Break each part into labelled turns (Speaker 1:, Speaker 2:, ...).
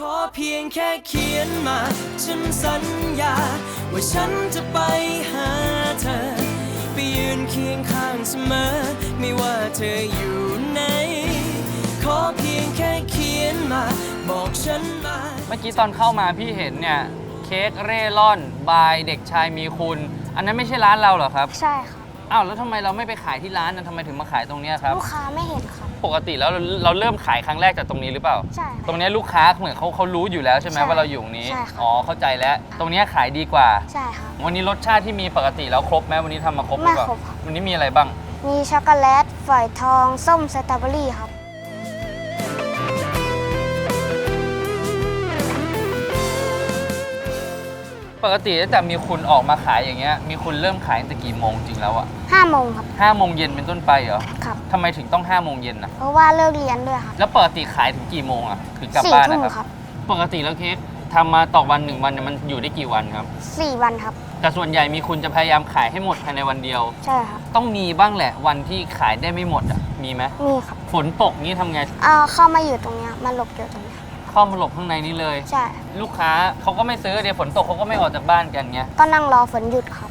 Speaker 1: ขอเพียงแค่เขียนมา ฉันสัญญา ว่าฉันจะไปหาเธอ ไปยืนเคียงข้างเสมอ ไม่ว่าเธออยู่ไหนขอเพียงแค่เขียนมา บอกฉันมา
Speaker 2: เมื่อกี้ตอนเข้ามาพี่เห็นเนี่ย เค้กเร่ร่อนบายเด็กชายมีคุณ อันนั้นไม่ใช่ร้านเราเหรอครับ
Speaker 3: ใช่ครับ
Speaker 2: อ้าวแล้วทำไมเราไม่ไปขายที่ร้านนะทำไมถึงมาขายตรงเนี้ยครับ
Speaker 3: ลูกค้าไม่เห็นครับ
Speaker 2: ปกติแล้วเราเราเริ่มขายครั้งแรกจากตรงนี้หรือเปล่า
Speaker 3: ใช่ค
Speaker 2: ต
Speaker 3: รับ
Speaker 2: รงเนี้ยลูกค้าเหมือนเขาเขารู้อยู่แล้วใช่ไหม
Speaker 3: ใช่
Speaker 2: ว่าเราอยู่ตรงนี้
Speaker 3: ใช่ครับ
Speaker 2: อ๋อเข้าใจแล้ว ตรงเนี้ยขายดีกว่า
Speaker 3: ใช่ครับ
Speaker 2: วันนี้รสชาติที่มีปกติแล้วครบไหมวันนี้ทำมาครบหรือเปล่า
Speaker 3: ไม่ครบครับ
Speaker 2: วันนี้มีอะไรบ้าง
Speaker 3: มีช็อกโกแลตฝอยทอง ส้มสตรอเบอรี่ครับ
Speaker 2: ปกติตั้งแต่มีคุณออกมาขายอย่างเงี้ย มีคุณเริ่มขายตั้งแต่กี่โมงจริงแล้วอะ
Speaker 3: 5โมงครับ
Speaker 2: ห้าโมงเย็นเป็นต้นไปเหรอ
Speaker 3: ครับ
Speaker 2: ทำไมถึงต้องห้าโมงเย็นนะ
Speaker 3: เพราะว่าเลิกเรียนด้วยครับ
Speaker 2: แล้วปกติขายถึงกี่โมงอะถึงกลับ
Speaker 3: สี่
Speaker 2: บ้าน
Speaker 3: ทุ่ม
Speaker 2: นะครับ
Speaker 3: ครับ
Speaker 2: ปกติแล้วเค้กทำมาต่อวันหนึ่งวันเนี่ยมันอยู่ได้กี่วันครับ
Speaker 3: สี่วันครับ
Speaker 2: แต่ส่วนใหญ่มีคุณจะพยายามขายให้หมดภายในวันเดียว
Speaker 3: ใช่ครับ
Speaker 2: ต้องมีบ้างแหละวันที่ขายได้ไม่หมดอะมีไหม
Speaker 3: มีครับ
Speaker 2: ฝนตกนี่ทำไง
Speaker 3: เอาเข้ามาอยู่ตรงเนี้ยมาหลบอยู่ตรงเนี้ย
Speaker 2: เข้ามาหลบข้างในนี้เลย
Speaker 3: ใช่
Speaker 2: ลูกค้าเขาก็ไม่ซื้อเดี๋ยวฝนตกเขาก็ไม่ออกจากบ้านกันเงี้ย
Speaker 3: ก็นั่งรอฝนหยุดครับ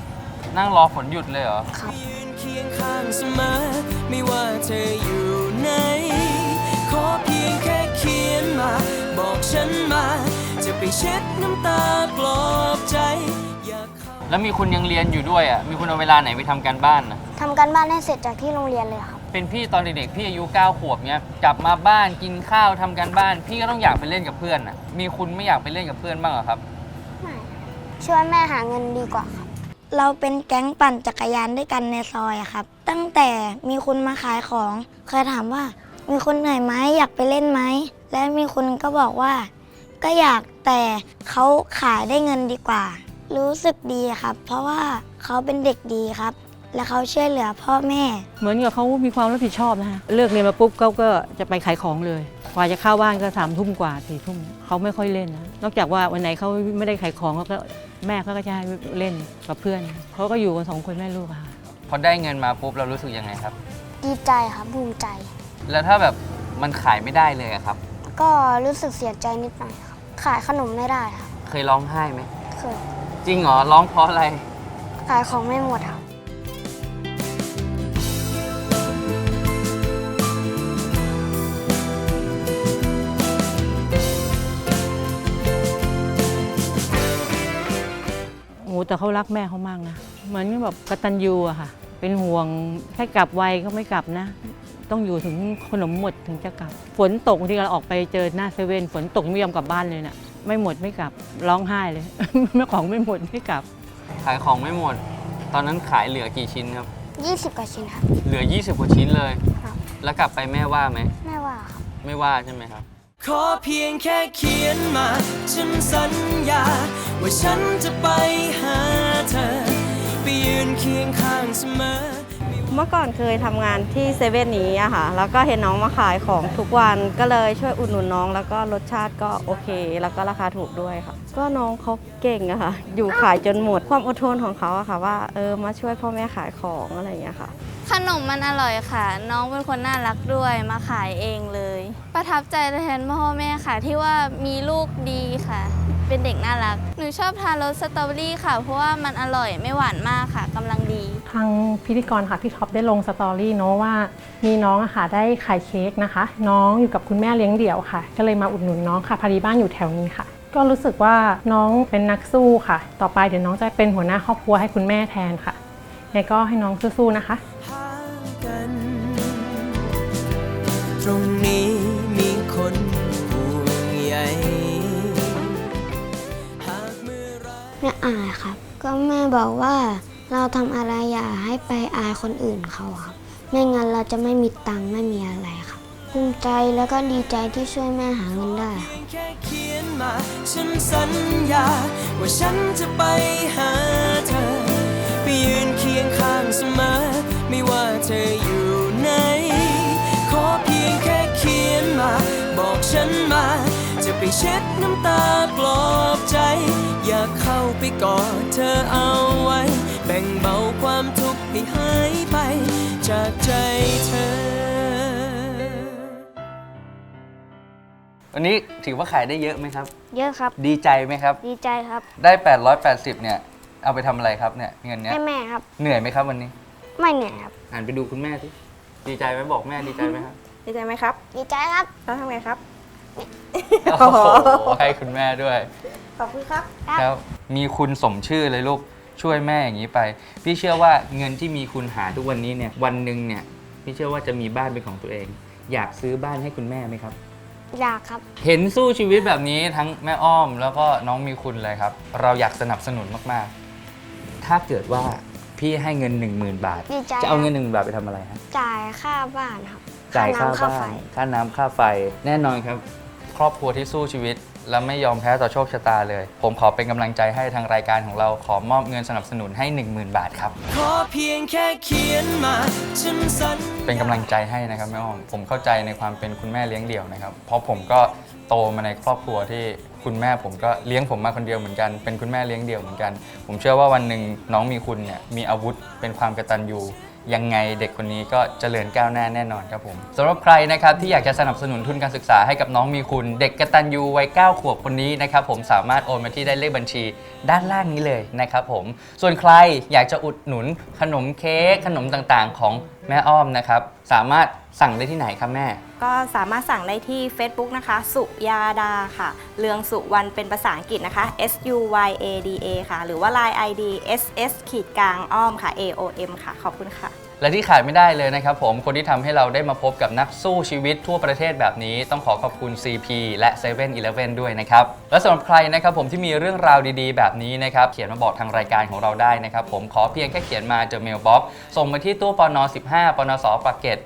Speaker 2: นั่งรอฝนหยุดเลยเหรอ
Speaker 3: ครับ
Speaker 1: ยืนเคียงข้างเสมอไม่ว่าเธออยู่ไหนขอเพียงแค่เขียนมา บอกฉันมา จะไปเช็ดน้ำตาปลอบใจ อยากเข้า
Speaker 2: แล้วมีคุณยังเรียนอยู่ด้วยอะมีคุณเอาเวลาไหนไปทำการบ้านนะ
Speaker 3: ทำการบ้านให้เสร็จจากที่โรงเรียนเลยครับ
Speaker 2: เป็นพี่ตอนเด็กๆพี่อายุ9ขวบเนี้ยกลับมาบ้านกินข้าวทำการบ้าน พี่ก็ต้องอยากไปเล่นกับเพื่อนอะมีคุณไม่อยากไปเล่นกับเพื่อนบ้างเหรอครับ
Speaker 3: ไม่ช่วยแม่หาเงินดีกว่าครับ เราเป็นแก๊งปั่นจักรยานด้วยกันในซอยอะครับ ตั้งแต่มีคุณมาขายของ เคยถามว่า มีคนเหนื่อยไหมอยากไปเล่นไหม และมีคุณก็บอกว่า ก็อยากแต่เขาขายได้เงินดีกว่า รู้สึกดีครับ เพราะว่าเขาเป็นเด็กดีครับ และเขาช่วยเหลือพ่อแม่
Speaker 4: เหมือนกับเขามีความรับผิดชอบนะฮะเลิกเรียนมาปุ๊บเขาก็จะไปขายของเลยกว่าจะเข้าบ้านก็สามทุ่มกว่าสี่ทุ่มเขาไม่ค่อยเล่นนะนอกจากว่าวันไหนเขาไม่ได้ขายของเขาก็แม่เขาก็จะให้เล่นกับเพื่อนเขาก็อยู่กันสองคนแม่ลูกอะค่ะ
Speaker 2: พอได้เงินมาปุ๊บเรารู้สึกยังไงครับ
Speaker 3: ดีใจครับภูมิใจ
Speaker 2: แล้วถ้าแบบมันขายไม่ได้เลยอะครับ
Speaker 3: ก็รู้สึกเสียใจนิดหน่อยครับ ขายขนมไม่ได้ครับ
Speaker 2: เคยร้องไห้ไหม
Speaker 3: เคย
Speaker 2: จริงเหรอร้องเพราะอะไร
Speaker 3: ขายของไม่หมดครับ
Speaker 4: แต่เขารักแม่เขามากนะเหมือนแบบกตัญญูอะค่ะ เป็นห่วงแค่กลับไวก็ไม่กลับนะ ต้องอยู่ถึงขนมหมดถึงจะกลับ ฝนตกบางทีเราออกไปเจอหน้าเซเว่นฝนตกไม่ยอมกลับบ้านเลยน่ะไม่หมดไม่กลับร้องไห้เลยแม่ของไม่หมดไม่กลับ
Speaker 2: ขายของไม่หมด ตอนนั้นขายเหลือกี่ชิ้นครับ
Speaker 3: 20 กว่าชิ้นครับ
Speaker 2: เหลือ 20กว่าชิ้นเลย
Speaker 3: ครับ
Speaker 2: แล้วกลับไปแม่ว่าไหม
Speaker 3: แม่ว่าครับ
Speaker 2: ไม่ว่าใช่ไหมครับ
Speaker 1: ขอเพียงแค่เขียนมา ฉันสัญญา ว่าฉันจะไปหาเธอ ไปยืนเคียงข้างเสมอ
Speaker 5: เมื่อก่อนเคยทำงานที่เซเว่นนี้อะค่ะ แล้วก็เห็นน้องมาขายของทุกวันก็เลยช่วยอุดหนุนน้อง แล้วก็รสชาติก็โอเค แล้วก็ราคาถูกด้วยค่ะ ก็น้องเขาเก่งอะค่ะ อยู่ขายจนหมดความอดทนของเขาอะค่ะ ว่าเออมาช่วยพ่อแม่ขายของอะไรอย่างเงี้ยค่ะ
Speaker 6: ขนมมันอร่อยค่ะ น้องเป็นคนน่ารักด้วยมาขายเองเลย ประทับใจแทนพ่อแม่ค่ะ ที่ว่ามีลูกดีค่ะ เป็นเด็กน่ารัก หนูชอบทานรสสตรอเบอรี่ค่ะ เพราะว่ามันอร่อยไม่หวานมากค่ะกำลังดี
Speaker 7: ทางพิธีกรค่ะพี่ท็อปได้ลงสตอรี่เนาะว่า มีน้องอะค่ะได้ขายเค้กนะคะ น้องอยู่กับคุณแม่เลี้ยงเดี่ยวค่ะ ก็เลยมาอุดหนุนน้องค่ะพอดีบ้านอยู่แถวนี้ค่ะ ก็รู้สึกว่าน้องเป็นนักสู้ค่ะ ต่อไปเดี๋ยวน้องจะเป็นหัวหน้าครอบครัวให้คุณแม่แทนค่ะยังไงก็ให้น้องสู้ๆนะคะ
Speaker 1: หากันตรงนี้ ไม่
Speaker 3: อายครับ ก็แม่บอกว่าเราทำอะไรอย่าให้ไปอายคนอื่นเขาครับไม่งั้นเราจะไม่มีตังค์ไม่มีอะไรครับภูมิใจแล้วก็ดีใจที่ช่วยแม่หาเงินได้ครับ
Speaker 1: แค่เขียนมาฉันสัญญาว่าฉันจะไปหาเธอ ไปยืนเคียงข้างเสมอ ไม่ว่าเธออยู่ไหน ขอเพียงแค่เขียนมา บอกฉันมา จะไปเช็ดน้ำตาปลอบใจ อยากเข้าไปกอดเธอเอาไว้ แบ่งเบาความทุกข์ให้หายไป จากใจเธอ
Speaker 2: วันนี้ถือว่าขายได้เยอะไหมครับ
Speaker 3: เยอะครับ
Speaker 2: ดีใจไหมครับ
Speaker 3: ดีใจครับ
Speaker 2: ได้ 880 เนี่ย เอาไปทำอะไรครับเนี่ยเงินเนี้ย
Speaker 3: ให้แม่ครับ
Speaker 2: เหนื่อยไหมครับวันนี้
Speaker 3: ไม่เหนื่อยครับ
Speaker 2: หันไปดูคุณแม่สิดีใจไหมบอกแม่ดีใจไหมครับ
Speaker 5: ดีใจไหมครับ
Speaker 3: ดีใจครับ
Speaker 5: แล้วทำไงครับ
Speaker 2: โอ้โหให้คุณแม่ด้วย
Speaker 5: ขอบคุณครับ
Speaker 3: ครับ
Speaker 2: ครับมีคุณสมชื่อเลยลูกช่วยแม่อย่างนี้ไป พี่เชื่อว่าเงินที่มีคุณหาทุกวันนี้เนี่ยวันหนึ่งเนี่ยพี่เชื่อว่าจะมีบ้านเป็นของตัวเอง อยากซื้อบ้านให้คุณแม่ไหมครับ
Speaker 3: อยากครับ
Speaker 2: เห็นสู้ชีวิตแบบนี้ทั้งแม่อ้อมแล้วก็น้องมีคุณเลยครับ เราอยากสนับสนุนมากๆ ถ้าเกิดว่าพี่ให้เงิน 1 0,000 บาท
Speaker 3: ดีใจ
Speaker 2: จะเอาเงิน
Speaker 3: ครับ
Speaker 2: 1 0,000 บาทไปทำอะไรครับ
Speaker 3: จ่ายค่าบ้านครับ
Speaker 2: จ่ายค่า
Speaker 3: น้ำค่า
Speaker 2: บ้า
Speaker 3: ไฟ
Speaker 2: นค่าน้ำค่าไฟแน่นอนครับ ครอบครัวที่สู้ชีวิต และไม่ยอมแพ้ต่อโชคชะตาเลย ผมขอเป็นกำลังใจให้ทางรายการของเราขอมอบเงินสนับสนุนให้ 10,000 บาทครับ
Speaker 1: ขอเพียงแค่เขียนมาฉันสัญญา
Speaker 2: เป็นกำลังใจให้นะครับแม่อ้อมผมเข้าใจในความเป็นคุณแม่เลี้ยงเดี่ยวนะครับ เพราะผมก็โตมาในครอบครัวที่คุณแม่ผมก็เลี้ยงผมมาคนเดียวเหมือนกัน เป็นคุณแม่เลี้ยงเดี่ยวเหมือนกัน ผมเชื่อว่าวันหนึ่งน้องมีคุณเนี่ยมีอาวุธเป็นความกตัญญู ยังไงเด็กคนนี้ก็เจริญก้าวหน้าแน่นอนครับผมสำหรับใครนะครับที่อยากจะสนับสนุนทุนการศึกษาให้กับน้องมีคุณ เด็กกตัญญูวัย9ขวบคนนี้นะครับผมสามารถโอนมาที่ได้เลขบัญชีด้านล่างนี้เลยนะครับผมส่วนใครอยากจะอุดหนุนขนมเค้กขนมต่างๆ ของแม่อ้อมนะครับ สามารถสั่งได้ที่ไหนครับแม่
Speaker 5: ก็สามารถสั่งได้ที่ Facebook นะคะ สุยาดาค่ะ เรืองสุวรรณเป็นภาษาอังกฤษนะคะ S U Y A D A ค่ะ หรือว่า Line ID S S ขีดกลางอ้อมค่ะ A O M ค่ะ ขอบคุณค่ะ
Speaker 2: และที่ขาดไม่ได้เลยนะครับผมคนที่ทำให้เราได้มาพบกับนักสู้ชีวิตทั่วประเทศแบบนี้ ต้องขอขอบคุณ CP และ7 e เ e ่ e อด้วยนะครับ และสำหรับใครนะครับผมที่มีเรื่องราวดีๆ แบบนี้นะครับเขียนมาบอกทางรายการของเราได้นะครับผมขอเพียงแค่เขียนมาเจอเมลบ็อกส่งมาที่ตู้ปน15ปนสปากเกต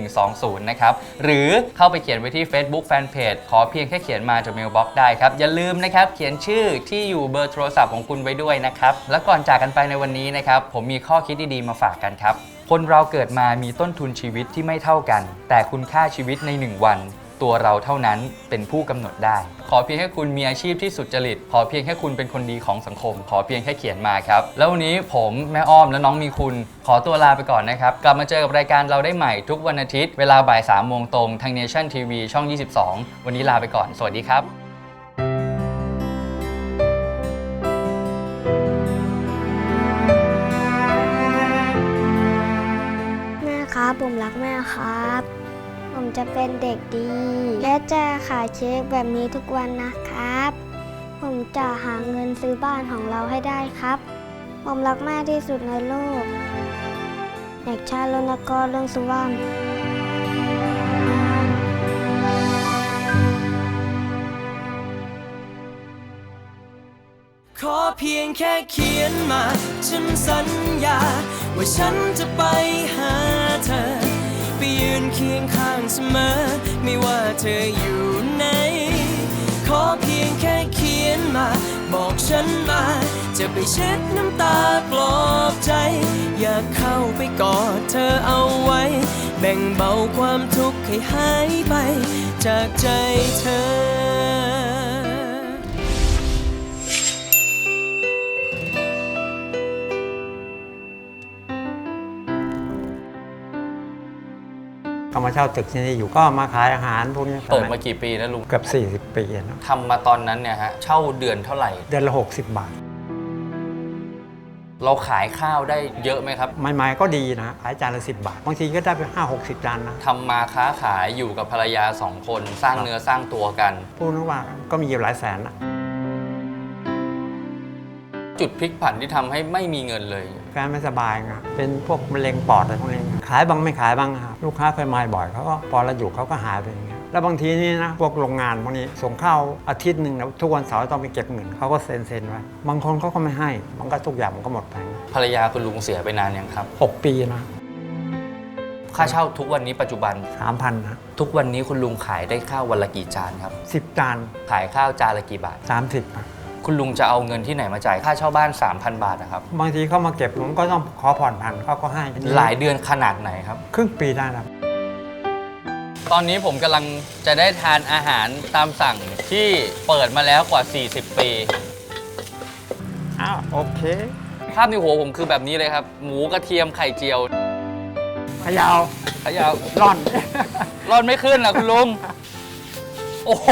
Speaker 2: 11120นะครับหรือเข้าไปเขียนไว้ที่ Facebook Fanpage ขอเพียงแค่เขียนมาจากเมลบ็อกได้ครับ อย่าลืมนะครับ เขียนชื่อที่อยู่เบอร์โทรศัพท์ของคุณไว้ด้วยนะครับ และก่อนจากกันไปในวันนี้นะครับ ผมมีข้อคิดดี ๆ มาฝากกันครับคนเราเกิดมามีต้นทุนชีวิตที่ไม่เท่ากัน แต่คุณค่าชีวิตใน 1 วัน ตัวเราเท่านั้นเป็นผู้กำหนดได้ ขอเพียงแค่คุณมีอาชีพที่สุจริต ขอเพียงแค่คุณเป็นคนดีของสังคม ขอเพียงแค่เขียนมาครับ แล้ววันนี้ผมแม่อ้อมและน้องมีคุณ ขอตัวลาไปก่อนนะครับ กลับมาเจอกับรายการเราได้ใหม่ทุกวันอาทิตย์ เวลาบ่าย3ามโมงตรงทาง Nation TV ช่อง 22 วันนี้ลาไปก่อน สวัสดี
Speaker 3: ครับ ผมรักแม่ครับ ผมจะเป็นเด็กดี และจะขายเค้กแบบนี้ทุกวันนะครับ ผมจะหาเงินซื้อบ้านของเราให้ได้ครับ ผมรักแม่ที่สุดในโลก เด็กชาติรณกรเรื่องสุวรรณ
Speaker 1: ขอเพียงแค่เขียนมา ฉันสัญญา ว่าฉันจะไปหา เธอ ไปยืนเคียงข้างเสมอ ไม่ว่าเธออยู่ไหน ขอเพียงแค่เขียนมา บอกฉันมา จะไปเช็ดน้ำตาปลอบใจ อยากเข้าไปกอดเธอเอาไว้ แบ่งเบาความทุกข์ให้หายไป จากใจเธอ
Speaker 8: ก็มาเช่าตึกที่นี่อยู่ก็มาขายอาหารพวกนี้
Speaker 2: เปิดมากี่ปีแล้วลุง
Speaker 8: เกือบ40 ปีแล้ว
Speaker 2: ทำมาตอนนั้นเนี่ยฮะเช่าเดือนเท่าไหร่
Speaker 8: เดือนละ 60 บาท
Speaker 2: เราขายข้าวได้เยอะไหมครับ
Speaker 8: ใหม่ๆก็ดีนะขายจานละ 10 บาท บางทีก็ได้ไป5 60จานนะ
Speaker 2: ทำมาค้าขายอยู่กับภรรยาสองคนสร้างเนื้อสร้างตัวกัน
Speaker 8: พูดนึกว่าก็มีอยู่หลายแสนนะ
Speaker 2: จุดพลิกผันที่ทำให้ไม่มีเงินเลย
Speaker 8: แฟนไม่สบายไงเป็นพวกมะเร็งปอดอะไรพวกนี้ขายบางไม่ขายบางครับลูกค้าเคยมาบ่อยเขาก็พอเราอยู่เขาก็หายไปอย่างเงี้ยแล้วบางทีนี่นะพวกโรงงานพวกนี้ส่งข้าวอาทิตย์หนึ่งนะทุกวันเสาร์ต้องไปเก็บเงินเขาก็เซ็นเซ็นไว้บางคนเขาก็ไม่ให้มันก็ทุกอย่างมันก็หมดแผง
Speaker 2: ภรรยาคุณลุงเสียไปนานยังครับ
Speaker 8: หกปีนะ
Speaker 2: ค่าเช่าทุกวันนี้ปัจจุบัน
Speaker 8: สามพันนะ
Speaker 2: ทุกวันนี้คุณลุงขายได้ข้าววันละกี่จานครับ
Speaker 8: สิบจาน
Speaker 2: ขายข้าวจานละกี่บาท
Speaker 8: สามสิบนะ
Speaker 2: คุณลุงจะเอาเงินที่ไหนมาจ่ายค่าเช่าบ้าน 3,000 บาทนะครับ
Speaker 8: บางทีเขามาเก็บผมก็ต้องขอผ่อนผันเขาก็ให้
Speaker 2: หลายเดือนขนาดไหนครับ
Speaker 8: ครึ่งปีได้แล้ว
Speaker 2: ตอนนี้ผมกำลังจะได้ทานอาหารตามสั่งที่เปิดมาแล้วกว่า 40 ปี
Speaker 8: อ้าว โอเค
Speaker 2: ภาพในหัวผมคือแบบนี้เลยครับ หมูกระเทียมไข่เจียว
Speaker 8: ขยาว
Speaker 2: ขยาว
Speaker 8: ร่อน
Speaker 2: รอดไม่ขึ้นนะคุณลุง โอ้โห